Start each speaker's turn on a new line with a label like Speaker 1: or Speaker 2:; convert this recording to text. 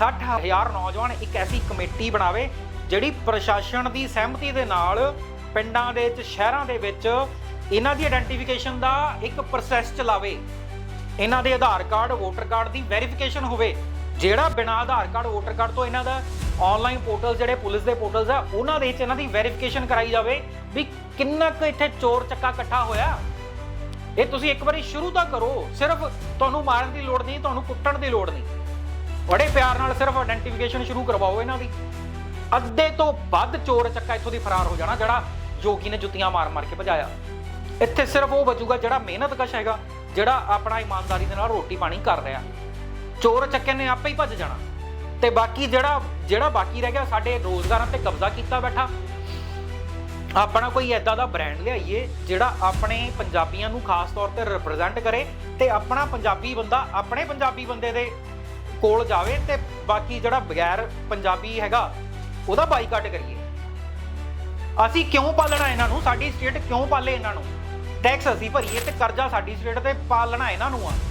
Speaker 1: 60000 ਨੌਜਵਾਨ ਇੱਕ ਐਸੀ ਕਮੇਟੀ ਬਣਾਵੇ ਜਿਹੜੀ ਪ੍ਰਸ਼ਾਸਨ ਦੀ ਸਹਿਮਤੀ ਦੇ ਨਾਲ ਪਿੰਡਾਂ ਦੇ ਵਿੱਚ, ਸ਼ਹਿਰਾਂ ਦੇ ਵਿੱਚ ਇਹਨਾਂ ਦੀ ਆਇਡੈਂਟੀਫਿਕੇਸ਼ਨ ਦਾ ਇੱਕ ਪ੍ਰੋਸੈਸ ਚਲਾਵੇ। ਇਹਨਾਂ ਦੇ ਆਧਾਰ ਕਾਰਡ ਵੋਟਰ ਕਾਰਡ ਦੀ ਵੈਰੀਫਿਕੇਸ਼ਨ ਹੋਵੇ। ਜਿਹੜਾ ਬਿਨਾ ਆਧਾਰ ਕਾਰਡ ਵੋਟਰ ਕਾਰਡ ਤੋਂ ਇਹਨਾਂ ਦਾ ਆਨਲਾਈਨ ਪੋਰਟਲ ਜਿਹੜੇ ਪੁਲਿਸ ਦੇ ਪੋਰਟਲਸ ਆ, ਉਹਨਾਂ ਦੇ ਵਿੱਚ ਇਹਨਾਂ ਦੀ ਵੈਰੀਫਿਕੇਸ਼ਨ ਕਰਾਈ ਜਾਵੇ ਵੀ ਕਿੰਨਾ ਕੁ ਇੱਥੇ ਚੋਰ ਚੱਕਾ ਇਕੱਠਾ ਹੋਇਆ। ਇਹ ਤੁਸੀਂ ਇੱਕ ਵਾਰੀ ਸ਼ੁਰੂ ਤਾਂ ਕਰੋ, ਸਿਰਫ ਤੁਹਾਨੂੰ ਮਾਰਨ ਦੀ ਲੋੜ ਨਹੀਂ, ਤੁਹਾਨੂੰ ਕੁੱਟਣ ਦੀ ਲੋੜ ਨਹੀਂ। ਬੜੇ ਪਿਆਰ ਨਾਲ ਸਿਰਫ ਆਇਡੈਂਟੀਫਿਕੇਸ਼ਨ ਸ਼ੁਰੂ ਕਰਵਾਓ ਇਹਨਾਂ ਦੀ। ਅੱਧੇ ਤੋਂ ਵੱਧ ਚੋਰ ਚੱਕਾ ਇੱਥੋਂ ਦੀ ਫਰਾਰ ਹੋ ਜਾਣਾ, ਜਿਹੜਾ ਜੋਗੀ ਨੇ ਜੁੱਤੀਆਂ ਮਾਰ ਮਾਰ ਕੇ ਭਜਾਇਆ। ਇੱਥੇ ਸਿਰਫ ਉਹ ਬਚੂਗਾ ਜਿਹੜਾ ਮਿਹਨਤਕਸ਼ ਹੈਗਾ, ਜਿਹੜਾ ਆਪਣਾ ਇਮਾਨਦਾਰੀ ਦੇ ਨਾਲ ਰੋਟੀ ਪਾਣੀ ਕਰ ਰਿਹਾ। ਚੋਰ ਚੱਕੇ ਨੇ ਆਪੇ ਹੀ ਭੱਜ ਜਾਣਾ। ਤੇ ਬਾਕੀ ਜਿਹੜਾ ਜਿਹੜਾ ਬਾਕੀ ਰਹਿ ਗਿਆ, ਸਾਡੇ ਰੋਜ਼ਗਾਰਾਂ ਤੇ ਕਬਜ਼ਾ ਕੀਤਾ ਬੈਠਾ। ਆਪਣਾ ਕੋਈ ਐਦਾਂ ਦਾ ਬ੍ਰਾਂਡ ਲਿਆਈਏ, ਜਿਹੜਾ ਆਪਣੇ ਪੰਜਾਬੀਆਂ ਨੂੰ ਖਾਸ ਤੌਰ ਤੇ ਰਿਪਰੈਜ਼ੈਂਟ ਕਰੇ ਤੇ ਆਪਣਾ ਪੰਜਾਬੀ ਬੰਦਾ ਆਪਣੇ ਪੰਜਾਬੀ ਬੰਦੇ ਦੇ ਕੋਲ ਜਾਵੇ ਤੇ ਬਾਕੀ ਜਿਹੜਾ ਬਗੈਰ ਪੰਜਾਬੀ ਹੈਗਾ, ਉਹਦਾ ਬਾਈਕਾਟ ਕਰੀਏ। ਅਸੀਂ ਕਿਉਂ ਪਾਲਣਾ ਇਹਨਾਂ ਨੂੰ? ਸਾਡੀ ਸਟੇਟ ਕਿਉਂ ਪਾਲੇ ਇਹਨਾਂ ਨੂੰ? ਟੈਕਸ ਅਸੀਂ ਭਰੀਏ ਤੇ ਕਰਜ਼ਾ ਸਾਡੀ ਸਟੇਟ ਤੇ ਪਾਲਣਾ ਇਹਨਾਂ ਨੂੰ ਆ।